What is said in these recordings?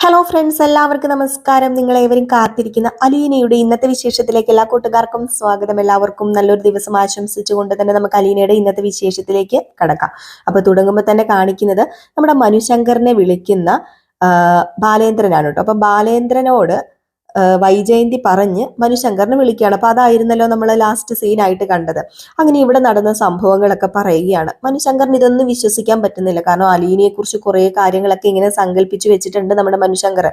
Hello friends എല്ലാവർക്കും നമസ്കാരം. നിങ്ങൾ ഏവരും കാത്തിരിക്കുന്ന അലീനയുടെ ഇന്നത്തെ വിശേഷത്തിലേക്ക് എല്ലാ കൂട്ടുകാർക്കും സ്വാഗതം. എല്ലാവർക്കും നല്ലൊരു ദിവസം ആശംസിച്ചുകൊണ്ട് തന്നെ നമുക്ക് അലീനയുടെ ഇന്നത്തെ വിശേഷത്തിലേക്ക് കടക്കാം. അപ്പൊ തുടങ്ങുമ്പോൾ തന്നെ കാണിക്കുന്നത് നമ്മുടെ മനുശങ്കറിനെ വിളിക്കുന്ന ബാലേന്ദ്രനാണ് കേട്ടോ. അപ്പൊ ബാലേന്ദ്രനോട് വൈജയന്തി പറഞ്ഞ് മനുശങ്കറിനെ വിളിക്കുകയാണ്. അപ്പൊ അതായിരുന്നല്ലോ നമ്മൾ ലാസ്റ്റ് സീനായിട്ട് കണ്ടത്. അങ്ങനെ ഇവിടെ നടന്ന സംഭവങ്ങളൊക്കെ പറയുകയാണ്. മനുശങ്കറിന് ഇതൊന്നും വിശ്വസിക്കാൻ പറ്റുന്നില്ല. കാരണം അലീനയെ കുറിച്ച് കുറെ കാര്യങ്ങളൊക്കെ ഇങ്ങനെ സങ്കല്പിച്ചു വെച്ചിട്ടുണ്ട് നമ്മുടെ മനുശങ്കർ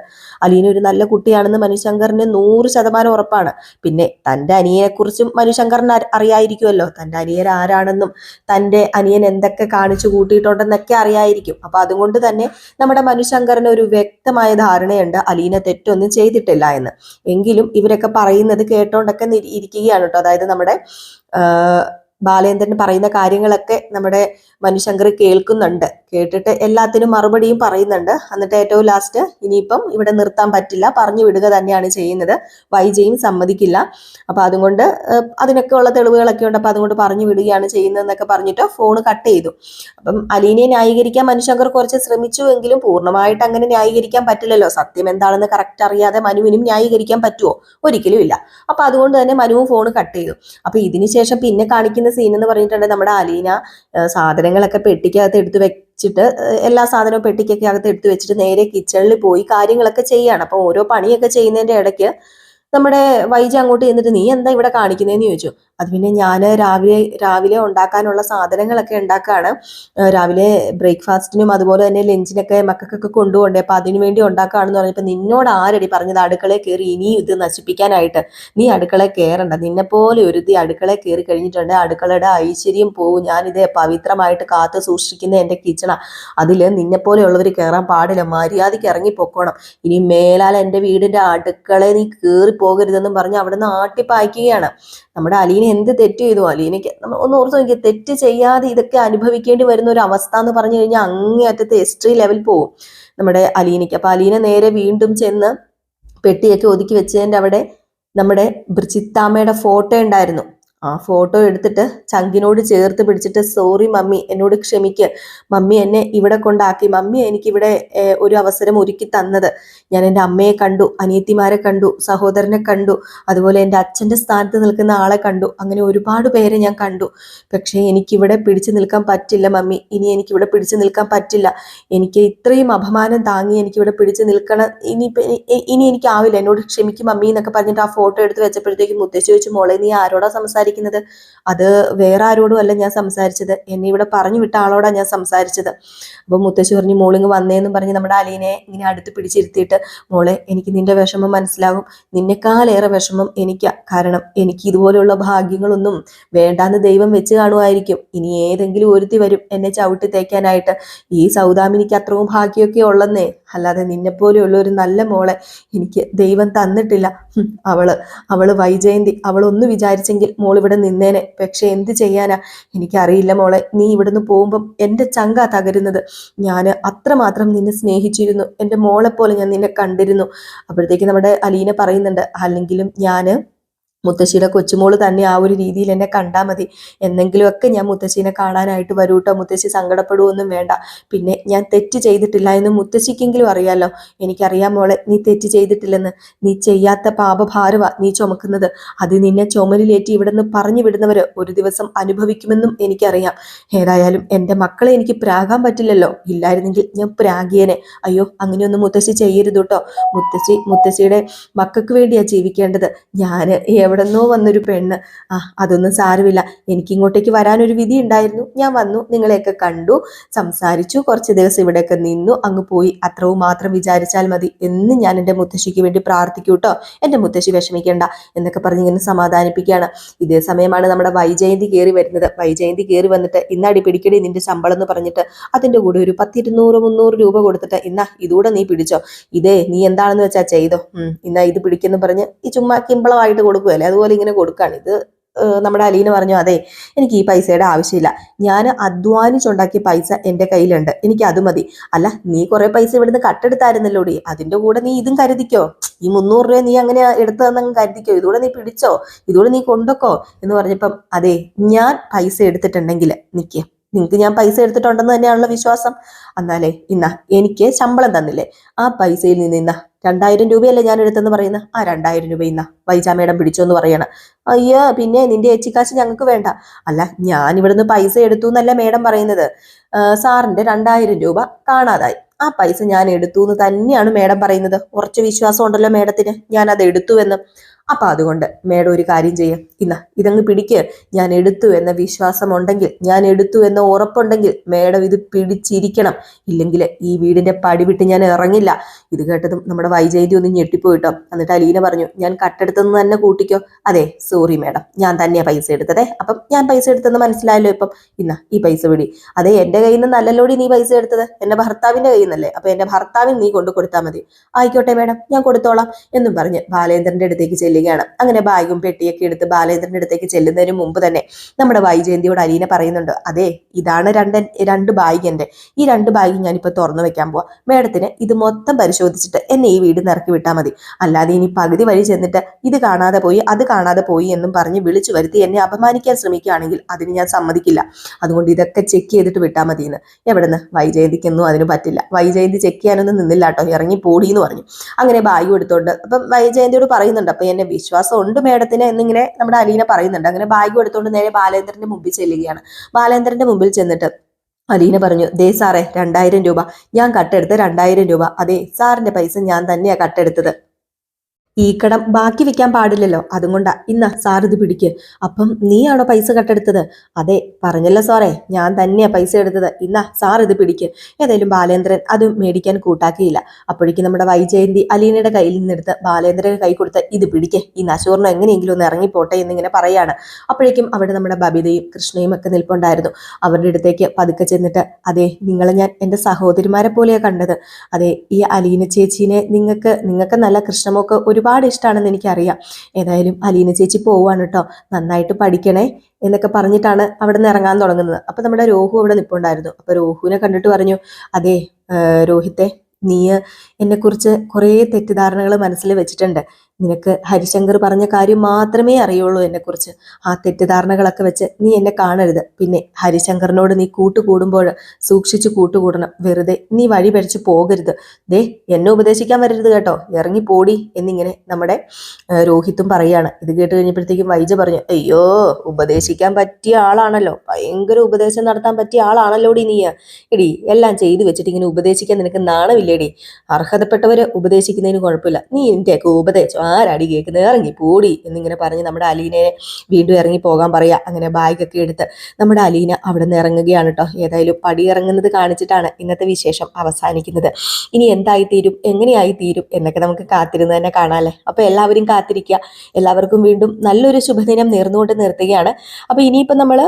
അലീന ഒരു നല്ല കുട്ടിയാണെന്ന് മനുശങ്കറിന് നൂറ് ശതമാനം ഉറപ്പാണ്. പിന്നെ തന്റെ അനിയനെ കുറിച്ചും മനുശങ്കറിന് അറിയായിരിക്കുമല്ലോ. തന്റെ അനിയൻ ആരാണെന്നും തന്റെ അനിയൻ എന്തൊക്കെ കാണിച്ചു കൂട്ടിയിട്ടുണ്ടെന്നൊക്കെ അറിയായിരിക്കും. അപ്പൊ അതുകൊണ്ട് തന്നെ നമ്മുടെ മനുശങ്കറിന് ഒരു വ്യക്തമായ ധാരണയുണ്ട്. അലീന തെറ്റൊന്നും ചെയ്തിട്ടില്ല എന്ന്. എങ്കിലും ഇവരൊക്കെ പറയുന്നത് കേട്ടോണ്ടൊക്കെ ഇരിക്കുകയാണ് കേട്ടോ അതായത് നമ്മുടെ ബാലേന്ദ്രൻ പറയുന്ന കാര്യങ്ങളൊക്കെ നമ്മുടെ മനുശങ്കർ കേൾക്കുന്നുണ്ട്. കേട്ടിട്ട് എല്ലാത്തിനും മറുപടിയും പറയുന്നുണ്ട്. എന്നിട്ട് ഏറ്റവും ലാസ്റ്റ് ഇനിയിപ്പം ഇവിടെ നിർത്താൻ പറ്റില്ല. പറഞ്ഞു വിടുക തന്നെയാണ് ചെയ്യുന്നത്. വൈജയും സമ്മതിക്കില്ല. അപ്പൊ അതുകൊണ്ട് അതിനൊക്കെ ഉള്ള തെളിവുകളൊക്കെ ഉണ്ട്. അപ്പൊ അതുകൊണ്ട് പറഞ്ഞു വിടുകയാണ് ചെയ്യുന്നതെന്നൊക്കെ പറഞ്ഞിട്ട് ഫോൺ കട്ട് ചെയ്തു. അപ്പം അലീനയെ ന്യായീകരിക്കാൻ മനുശങ്കർ കുറച്ച് ശ്രമിച്ചു എങ്കിലും പൂർണമായിട്ട് അങ്ങനെ ന്യായീകരിക്കാൻ പറ്റില്ലല്ലോ. സത്യം എന്താണെന്ന് കറക്റ്റ് അറിയാതെ മനുവിനും ന്യായീകരിക്കാൻ പറ്റുമോ ഒരിക്കലും ഇല്ല. അപ്പൊ അതുകൊണ്ട് തന്നെ മനുവും ഫോൺ കട്ട് ചെയ്തു. അപ്പൊ ഇതിനുശേഷം പിന്നെ കാണിക്കുന്ന സീൻ എന്ന് പറഞ്ഞിട്ടുണ്ടെങ്കിൽ നമ്മുടെ അലീന. സാധനങ്ങളൊക്കെ പെട്ടിക്കകത്ത് എടുത്ത് വെച്ചിട്ട് എല്ലാ സാധനവും പെട്ടിക്കൊക്കെ അകത്ത് എടുത്ത് വെച്ചിട്ട് നേരെ കിച്ചണിൽ പോയി കാര്യങ്ങളൊക്കെ ചെയ്യാണ്. അപ്പൊ ഓരോ പണിയൊക്കെ ചെയ്യുന്നതിന്റെ ഇടയ്ക്ക് നമ്മുടെ വൈജ അങ്ങോട്ട് ചെന്നിട്ട് നീ എന്താ ഇവിടെ കാണിക്കുന്നതെന്ന് ചോദിച്ചു. അത് പിന്നെ ഞാൻ രാവിലെ രാവിലെ ഉണ്ടാക്കാനുള്ള സാധനങ്ങളൊക്കെ ഉണ്ടാക്കുകയാണ് രാവിലെ ബ്രേക്ക്ഫാസ്റ്റിനും അതുപോലെ തന്നെ ലഞ്ചിനൊക്കെ മക്കൾക്കൊക്കെ കൊണ്ടുപോകണ്ടേ. അപ്പൊ അതിനു വേണ്ടി ഉണ്ടാക്കുകയാണെന്ന് പറഞ്ഞപ്പോൾ നിന്നോട് ആരടി പറഞ്ഞത്? അടുക്കളയിൽ കയറി ഇനി ഇത് നശിപ്പിക്കാനായിട്ട്. നീ അടുക്കളയിൽ കയറണ്ട. നിന്നെപ്പോലെ ഒരുത്തി അടുക്കളയിൽ കയറി കഴിഞ്ഞിട്ടുണ്ട്. അടുക്കളയുടെ ഐശ്വര്യം പോവും. ഞാനിത് പവിത്രമായിട്ട് കാത്തു സൂക്ഷിക്കുന്ന എന്റെ കിച്ചണ. അതിൽ നിന്നെ പോലെയുള്ളവർ കയറാൻ പാടില്ല. മര്യാദയ്ക്ക് ഇറങ്ങി പൊക്കോണം. ഇനി മേലാൽ എന്റെ വീടിന്റെ അടുക്കളയിൽ നീ കയറി പോകരുതെന്നും പറഞ്ഞ് അവിടെ നിന്ന് ആട്ടിപ്പായ്ക്കുകയാണ്. നമ്മുടെ അലീന എന്ത് തെറ്റ് ചെയ്തു? അലീനയ്ക്ക് നമ്മൾ ഒന്ന് ഓർത്ത് നോക്കിയാൽ തെറ്റ് ചെയ്യാതെ ഇതൊക്കെ അനുഭവിക്കേണ്ടി വരുന്ന ഒരു അവസ്ഥ എന്ന് പറഞ്ഞു കഴിഞ്ഞാൽ അങ്ങേയറ്റത്തെ എക്സ്ട്രീ ലെവൽ പോവും നമ്മുടെ അലീനയ്ക്ക്. അപ്പൊ അലീന നേരെ വീണ്ടും ചെന്ന് പെട്ടിയൊക്കെ ഒതുക്കി വെച്ചതിന്റെ അവിടെ നമ്മുടെ ബ്രിചിത്താമ്മയുടെ ഫോട്ടോ ഉണ്ടായിരുന്നു. ആ ഫോട്ടോ എടുത്തിട്ട് ചങ്കിനോട് ചേർത്ത് പിടിച്ചിട്ട് സോറി മമ്മി എന്നോട് ക്ഷമിക്ക്. മമ്മി എന്നെ ഇവിടെ കൊണ്ടാക്കി. മമ്മി എനിക്കിവിടെ ഒരു അവസരം ഒരുക്കി തന്നത്. ഞാൻ എന്റെ അമ്മയെ കണ്ടു അനിയത്തിമാരെ കണ്ടു സഹോദരനെ കണ്ടു അതുപോലെ എന്റെ അച്ഛന്റെ സ്ഥാനത്ത് നിൽക്കുന്ന ആളെ കണ്ടു. അങ്ങനെ ഒരുപാട് പേരെ ഞാൻ കണ്ടു. പക്ഷേ എനിക്കിവിടെ പിടിച്ചു നിൽക്കാൻ പറ്റില്ല മമ്മി. ഇനി എനിക്കിവിടെ പിടിച്ചു നിൽക്കാൻ പറ്റില്ല. എനിക്ക് ഇത്രയും അപമാനം താങ്ങി എനിക്കിവിടെ പിടിച്ചു നിൽക്കണം. ഇനി ഇനി എനിക്കാവില്ല. എന്നോട് ക്ഷമിക്കും മമ്മി എന്നൊക്കെ പറഞ്ഞിട്ട് ആ ഫോട്ടോ എടുത്ത് വെച്ചപ്പോഴത്തേക്കും മുത്തശ്ശി ചോദിച്ചു മോളെ നീ ആരോടാ സംസാരിക്കുന്നത്. അത് വേറെ ആരോടും അല്ല ഞാൻ സംസാരിച്ചത്. എന്നെ ഇവിടെ പറഞ്ഞു വിട്ട ആളോടാണ് ഞാൻ സംസാരിച്ചത്. അപ്പോൾ മുത്തശ്ശി പറഞ്ഞു മോളിങ് വന്നേന്നും പറഞ്ഞ് നമ്മുടെ അലീനെ ഇങ്ങനെ അടുത്ത് പിടിച്ചിരുത്തിയിട്ട് മോളെ എനിക്ക് നിന്റെ വിഷമം മനസ്സിലാകും നിന്നെക്കാളേറെ വിഷമം എനിക്കാ. കാരണം എനിക്ക് ഇതുപോലെയുള്ള ഭാഗ്യങ്ങളൊന്നും വേണ്ടാന്ന് ദൈവം വെച്ച് കാണുമായിരിക്കും. ഇനി ഏതെങ്കിലും ഒരുത്തി വരും എന്നെ ചവിട്ടി തേക്കാനായിട്ട്. ഈ സൗദാമിനിക്ക് അത്രയും ഭാഗ്യമൊക്കെ ഉള്ളെന്നേ. അല്ലാതെ നിന്നെപ്പോലെയുള്ള ഒരു നല്ല മോളെ എനിക്ക് ദൈവം തന്നിട്ടില്ല. അവൾ അവൾ വൈജയന്തി. അവളൊന്ന് വിചാരിച്ചെങ്കിൽ മോൾ ഇവിടെ നിന്നേനെ. പക്ഷെ എന്ത് ചെയ്യാനാ? എനിക്കറിയില്ല മോളെ. നീ ഇവിടുന്ന് പോകുമ്പം എന്റെ ചങ്ക തകരുന്നത്. ഞാൻ അത്രമാത്രം നിന്നെ സ്നേഹിച്ചിരുന്നു. എന്റെ മോളെപ്പോലെ പോലെ ഞാൻ നിന്നെ കണ്ടിരുന്നു. അപ്പോഴത്തേക്ക് നമ്മുടെ അലീന പറയുന്നുണ്ട് അല്ലെങ്കിലും ഞാൻ മുത്തശ്ശിയുടെ കൊച്ചുമോൾ തന്നെ ആ ഒരു രീതിയിൽ എന്നെ കണ്ടാൽ മതി. എന്നെങ്കിലുമൊക്കെ ഞാൻ മുത്തശ്ശീനെ കാണാനായിട്ട് വരൂ കേട്ടോ മുത്തശ്ശി സങ്കടപ്പെടുവൊന്നും വേണ്ട. പിന്നെ ഞാൻ തെറ്റ് ചെയ്തിട്ടില്ല എന്ന് മുത്തശ്ശിക്കെങ്കിലും അറിയാലോ. എനിക്കറിയാം മോളെ നീ തെറ്റ് ചെയ്തിട്ടില്ലെന്ന്. നീ ചെയ്യാത്ത പാപഭാരവ നീ ചുമക്കുന്നത്. അത് നിന്നെ ചുമലിലേറ്റി ഇവിടുന്ന് പറഞ്ഞു വിടുന്നവര് ഒരു ദിവസം അനുഭവിക്കുമെന്നും എനിക്കറിയാം. ഏതായാലും എന്റെ മക്കളെ എനിക്ക് പ്രാകാൻ പറ്റില്ലല്ലോ. ഇല്ലായിരുന്നെങ്കിൽ ഞാൻ പ്രാഗിയനെ. അയ്യോ അങ്ങനെയൊന്നും മുത്തശ്ശി ചെയ്യരുത് കേട്ടോ. മുത്തശ്ശി മുത്തശ്ശിയുടെ മക്കൾക്ക് വേണ്ടിയാ ജീവിക്കേണ്ടത്. ഞാൻ എവിടെന്നോ വന്നൊരു പെണ്ണ്. ആ അതൊന്നും സാരമില്ല. എനിക്ക് ഇങ്ങോട്ടേക്ക് വരാനൊരു വിധി ഉണ്ടായിരുന്നു. ഞാൻ വന്നു നിങ്ങളെയൊക്കെ കണ്ടു സംസാരിച്ചു കുറച്ച് ദിവസം ഇവിടെയൊക്കെ നിന്നു. അങ്ങ് പോയി. അത്രവും മാത്രം വിചാരിച്ചാൽ മതി. എന്ന് ഞാൻ എന്റെ മുത്തശ്ശിക്ക് വേണ്ടി പ്രാർത്ഥിക്കൂ കേട്ടോ എന്റെ മുത്തശ്ശി വിഷമിക്കേണ്ട എന്നൊക്കെ പറഞ്ഞ് ഇങ്ങനെ സമാധാനിപ്പിക്കുകയാണ്. ഇതേ സമയമാണ് നമ്മുടെ വൈജയന്തി കയറി വരുന്നത്. വൈജയന്തി കയറി വന്നിട്ട് ഇന്നടി പിടിക്കടി നിന്റെ ശമ്പളം എന്ന് പറഞ്ഞിട്ട് അതിന്റെ കൂടെ ഒരു പത്തിരുന്നൂറ് മുന്നൂറ് രൂപ കൊടുത്തിട്ട് ഇന്നാ ഇതൂടെ നീ പിടിച്ചോ. ഇതേ നീ എന്താണെന്ന് വെച്ചാൽ ചെയ്തോ. ഇന്നാ ഇത് പിടിക്കുന്നു പറഞ്ഞ് ഈ ചുമ്മാ കിമ്പളമായിട്ട് കൊടുക്കുമല്ലേ അതുപോലെ ഇങ്ങനെ കൊടുക്കുകയാണ് ഇത് നമ്മുടെ അലീന പറഞ്ഞു അതെ എനിക്ക് ഈ പൈസയുടെ ആവശ്യമില്ല. ഞാൻ അധ്വാനിച്ചുണ്ടാക്കിയ പൈസ എന്റെ കയ്യിലുണ്ട്. എനിക്ക് അത് മതി. അല്ല നീ കുറേ പൈസ ഇവിടുന്ന് കട്ടെടുത്തായിരുന്നല്ലോടി അതിന്റെ കൂടെ നീ ഇതും കരുതിക്കോ? ഈ മുന്നൂറ് രൂപ നീ അങ്ങനെ എടുത്തതെന്നങ്ങ് കരുതിക്കോ? ഇതുകൂടെ നീ പിടിച്ചോ? ഇതുകൂടെ നീ കൊണ്ടൊക്കോ എന്ന് പറഞ്ഞപ്പം അതെ ഞാൻ പൈസ എടുത്തിട്ടുണ്ടെങ്കിൽ നിക്ക്. നിങ്ങൾക്ക് ഞാൻ പൈസ എടുത്തിട്ടുണ്ടെന്ന് തന്നെയാണല്ലോ വിശ്വാസം. എന്നാലേ ഇന്ന എനിക്ക് ശമ്പളം തന്നില്ലേ? ആ പൈസയിൽ നിന്ന് ഇന്ന രണ്ടായിരം രൂപയല്ലേ ഞാൻ എടുത്തെന്ന് പറയുന്ന? ആ രണ്ടായിരം രൂപ ഇന്ന വൈജാ മേഡം പിടിച്ചോന്ന് പറയണ. അയ്യോ പിന്നെ നിന്റെ ഏച്ചിക്കാശ് ഞങ്ങൾക്ക് വേണ്ട. അല്ല ഞാൻ ഇവിടുന്ന് പൈസ എടുത്തു എന്നല്ല മേഡം പറയുന്നത്. സാറിന്റെ രണ്ടായിരം രൂപ കാണാതായി. ആ പൈസ ഞാൻ എടുത്തു എന്ന് തന്നെയാണ് മേഡം പറയുന്നത്. കുറച്ച് വിശ്വാസം ഉണ്ടല്ലോ മേഡത്തിന്. ഞാൻ അത് എടുത്തു എന്ന് അപ്പൊ അതുകൊണ്ട് മേഡം ഒരു കാര്യം ചെയ്യാം. ഇന്ന ഇതങ്ങ് പിടിക്കുക ഞാൻ എടുത്തു എന്ന വിശ്വാസം ഉണ്ടെങ്കിൽ ഞാൻ എടുത്തു എന്ന ഉറപ്പുണ്ടെങ്കിൽ മേഡം ഇത് പിടിച്ചിരിക്കണം. ഇല്ലെങ്കിൽ ഈ വീടിന്റെ പടി വിട്ട് ഞാൻ ഇറങ്ങില്ല. ഇത് കേട്ടതും നമ്മുടെ വൈജയന്തി ഒന്ന് ഞെട്ടിപ്പോയിട്ടോ. എന്നിട്ട് അലീന പറഞ്ഞു ഞാൻ കട്ടെടുത്തെന്ന് തന്നെ കൂട്ടിക്കോ. അതെ സോറി മേഡം. ഞാൻ തന്നെയാ പൈസ എടുത്തതേ. അപ്പം ഞാൻ പൈസ എടുത്തെന്ന് മനസ്സിലായല്ലോ ഇപ്പം. ഇന്ന ഈ പൈസ പിടി. അതെ എന്റെ കയ്യിൽ നിന്ന് നല്ലല്ലോടി നീ പൈസ എടുത്തത്. എന്റെ ഭർത്താവിന്റെ കയ്യിൽ നിന്നല്ലേ. അപ്പൊ എന്റെ ഭർത്താവിന് നീ കൊണ്ട് കൊടുത്താൽ മതി. ആയിക്കോട്ടെ മേഡം ഞാൻ കൊടുത്തോളാം എന്നും പറഞ്ഞ് ബാലേന്ദ്രന്റെ അടുത്തേക്ക് ചെല്ലുകയാണ്. അങ്ങനെ ബാഗും പെട്ടിയൊക്കെ എടുത്ത് ബാലേന്ദ്രന്റെ അടുത്തേക്ക് ചെല്ലുന്നതിന് മുമ്പ് തന്നെ നമ്മുടെ വൈജയന്തിയോട് അലീന പറയുന്നുണ്ട് അതെ ഇതാണ് രണ്ട് രണ്ട് ബാഗ് എന്റെ ഈ രണ്ട് ബാഗ് ഞാനിപ്പോ തുറന്നു വെക്കാൻ പോവാം. മേഡത്തിന് ഇത് മൊത്തം പരിശോധിച്ചിട്ട് എന്നെ ഈ വീട് നിറക്കി വിട്ടാൽ മതി. അല്ലാതെ ഇനി പകുതി വഴി ചെന്നിട്ട് ഇത് കാണാതെ പോയി അത് കാണാതെ പോയി എന്നും പറഞ്ഞ് വിളിച്ചു വരുത്തി എന്നെ അപമാനിക്കാൻ ശ്രമിക്കുകയാണെങ്കിൽ അതിന് ഞാൻ സമ്മതിക്കില്ല. അതുകൊണ്ട് ഇതൊക്കെ ചെക്ക് ചെയ്തിട്ട് വിട്ടാൽ മതി എന്ന് എവിടുന്ന്? വൈജയന്തിക്കൊന്നും അതിന് പറ്റില്ല. വൈജയന്തി ചെക്ക് ചെയ്യാനൊന്നും നിന്നില്ല കേട്ടോ ഇറങ്ങി പോടി എന്ന് പറഞ്ഞു. അങ്ങനെ ബാഗ് എടുത്തോണ്ട് അപ്പം വൈജയന്തിയോട് പറയുന്നുണ്ട് അപ്പം എന്നെ വിശ്വാസം ഉണ്ട് മേഡത്തിന് എന്നിങ്ങനെ നമ്മുടെ അലീന പറയുന്നുണ്ട്. അങ്ങനെ ബാഗ് എടുത്തുകൊണ്ട് നേരെ ബാലേന്ദ്രന്റെ മുമ്പിൽ ചെല്ലുകയാണ്. ബാലേന്ദ്രന്റെ മുമ്പിൽ ചെന്നിട്ട് അലീന പറഞ്ഞു ദേ സാറേ രണ്ടായിരം രൂപ. ഞാൻ കട്ടെടുത്ത് രണ്ടായിരം രൂപ. അതെ സാറിന്റെ പൈസ ഞാൻ തന്നെയാ കട്ടെടുത്തത്. ഈ കടം ബാക്കി വെക്കാൻ പാടില്ലല്ലോ. അതും കൊണ്ടാ ഇന്ന സാർ ഇത് പിടിക്ക്. അപ്പം നീയാണോ പൈസ കട്ടെടുത്തത്? അതെ പറഞ്ഞല്ലോ സാറേ. ഞാൻ തന്നെയാ പൈസ എടുത്തത്. ഇന്ന സാർ ഇത് പിടിക്ക്. ഏതായാലും ബാലേന്ദ്രൻ അത് മേടിക്കാൻ കൂട്ടാക്കിയില്ല. അപ്പോഴേക്കും നമ്മുടെ വൈജയന്തി അലീനയുടെ കയ്യിൽ നിന്നെടുത്ത് ബാലേന്ദ്രൻ കൈ കൊടുത്ത് ഇത് പിടിക്ക്. ഈ നശൂറിന് എങ്ങനെയെങ്കിലും ഒന്ന് ഇറങ്ങിപ്പോട്ടെ എന്നിങ്ങനെ പറയാണ്. അപ്പോഴേക്കും അവിടെ നമ്മുടെ ബബിതയും കൃഷ്ണയും ഒക്കെ നിൽപ്പുണ്ടായിരുന്നു. അവരുടെ അടുത്തേക്ക് പതുക്കെ ചെന്നിട്ട് അതെ നിങ്ങളെ ഞാൻ എന്റെ സഹോദരിമാരെ പോലെയാണ് കണ്ടത്. അതെ ഈ അലീന ചേച്ചീനെ നിങ്ങൾക്ക് നിങ്ങൾക്ക് നല്ല കൃഷ്ണമൊക്കെ ഒരുപാട് ഇഷ്ടമാണെന്ന് എനിക്കറിയാം. ഏതായാലും അലീന ചേച്ചി പോവാണ് കേട്ടോ നന്നായിട്ട് പഠിക്കണേ എന്നൊക്കെ പറഞ്ഞിട്ടാണ് അവിടെ നിന്ന് ഇറങ്ങാൻ തുടങ്ങുന്നത്. അപ്പൊ നമ്മുടെ രോഹു അവിടെ നിൽപ്പുണ്ടായിരുന്നു അപ്പൊ രോഹുവിനെ കണ്ടിട്ട് പറഞ്ഞു അതെ രോഹിത്തെ നീ എന്നെക്കുറിച്ച് കുറേ തെറ്റിദ്ധാരണകൾ മനസ്സിൽ വെച്ചിട്ടുണ്ട്. നിനക്ക് ഹരിശങ്കർ പറഞ്ഞ കാര്യം മാത്രമേ അറിയുള്ളൂ എന്നെക്കുറിച്ച്. ആ തെറ്റിദ്ധാരണകളൊക്കെ വെച്ച് നീ എന്നെ കാണരുത്. പിന്നെ ഹരിശങ്കറിനോട് നീ കൂട്ടുകൂടുമ്പോൾ സൂക്ഷിച്ചു കൂട്ടുകൂടണം. വെറുതെ നീ വഴി പഠിച്ചു പോകരുത്. ദേ എന്നെ ഉപദേശിക്കാൻ വരരുത് കേട്ടോ. ഇറങ്ങി പോടി എന്നിങ്ങനെ നമ്മുടെ രോഹിത്തും പറയാണ്. ഇത് കേട്ട് കഴിഞ്ഞപ്പോഴത്തേക്കും വൈജ പറഞ്ഞു അയ്യോ ഉപദേശിക്കാൻ പറ്റിയ ആളാണല്ലോ. ഭയങ്കര ഉപദേശം നടത്താൻ പറ്റിയ ആളാണല്ലോടി നീ. എടി എല്ലാം ചെയ്തു വെച്ചിട്ട് ഇങ്ങനെ ഉപദേശിക്കാൻ നിനക്ക് നാണമില്ലേടി. അർഹതപ്പെട്ടവരെ ഉപദേശിക്കുന്നതിന് കുഴപ്പമില്ല. നീ എന്റെയൊക്കെ ഉപദേശം ആരാടി കേൾക്കുന്നത് ഇറങ്ങി പോടി എന്നിങ്ങനെ പറഞ്ഞ് നമ്മുടെ അലീനയെ വീണ്ടും ഇറങ്ങി പോകാൻ പറയുക അങ്ങനെ ബാഗൊക്കെ എടുത്ത് നമ്മുടെ അലീന അവിടെ നിന്ന് ഇറങ്ങുകയാണ് കേട്ടോ ഏതായാലും പടി ഇറങ്ങുന്നത് കാണിച്ചിട്ടാണ് ഇന്നത്തെ വിശേഷം അവസാനിക്കുന്നത്. ഇനി എന്തായി തീരും എങ്ങനെയായി തീരും എന്നൊക്കെ നമുക്ക് കാത്തിരുന്ന് തന്നെ കാണാമല്ലേ അപ്പോൾ എല്ലാവരും കാത്തിരിക്കുക എല്ലാവർക്കും വീണ്ടും നല്ലൊരു ശുഭദിനം നേർന്നുകൊണ്ട് നിർത്തുകയാണ്. അപ്പൊ ഇനിയിപ്പം നമ്മൾ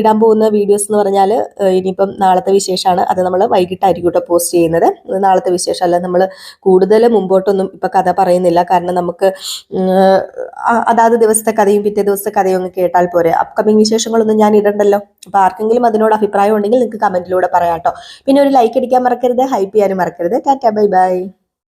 ഇടാൻ പോകുന്ന വീഡിയോസ് എന്ന് പറഞ്ഞാൽ ഇനിയിപ്പം നാളത്തെ വിശേഷമാണ് അത് നമ്മൾ വൈകിട്ടായിരിക്കും കേട്ടോ പോസ്റ്റ് ചെയ്യുന്നത്. നാളത്തെ വിശേഷം അല്ല നമ്മൾ കൂടുതൽ മുമ്പോട്ടൊന്നും ഇപ്പൊ കഥ പറയുന്നില്ല. കാരണം നമുക്ക് ആ- അതാത് ദിവസത്തെ കഥയും പിറ്റേ ദിവസത്തെ കഥയും ഒന്ന് കേട്ടാൽ പോരെ. അപ്കമിങ് വിശേഷങ്ങളൊന്നും ഞാൻ ഇടണ്ടല്ലോ. അപ്പൊ ആർക്കെങ്കിലും അതിനോട് അഭിപ്രായം ഉണ്ടെങ്കിൽ നിങ്ങൾക്ക് കമന്റിലൂടെ പറയാം കേട്ടോ. പിന്നെ ഒരു ലൈക്ക് അടിക്കാൻ മറക്കരുത് ഹൈപ്പ് ചെയ്യാനും മറക്കരുത്. Tata bye bye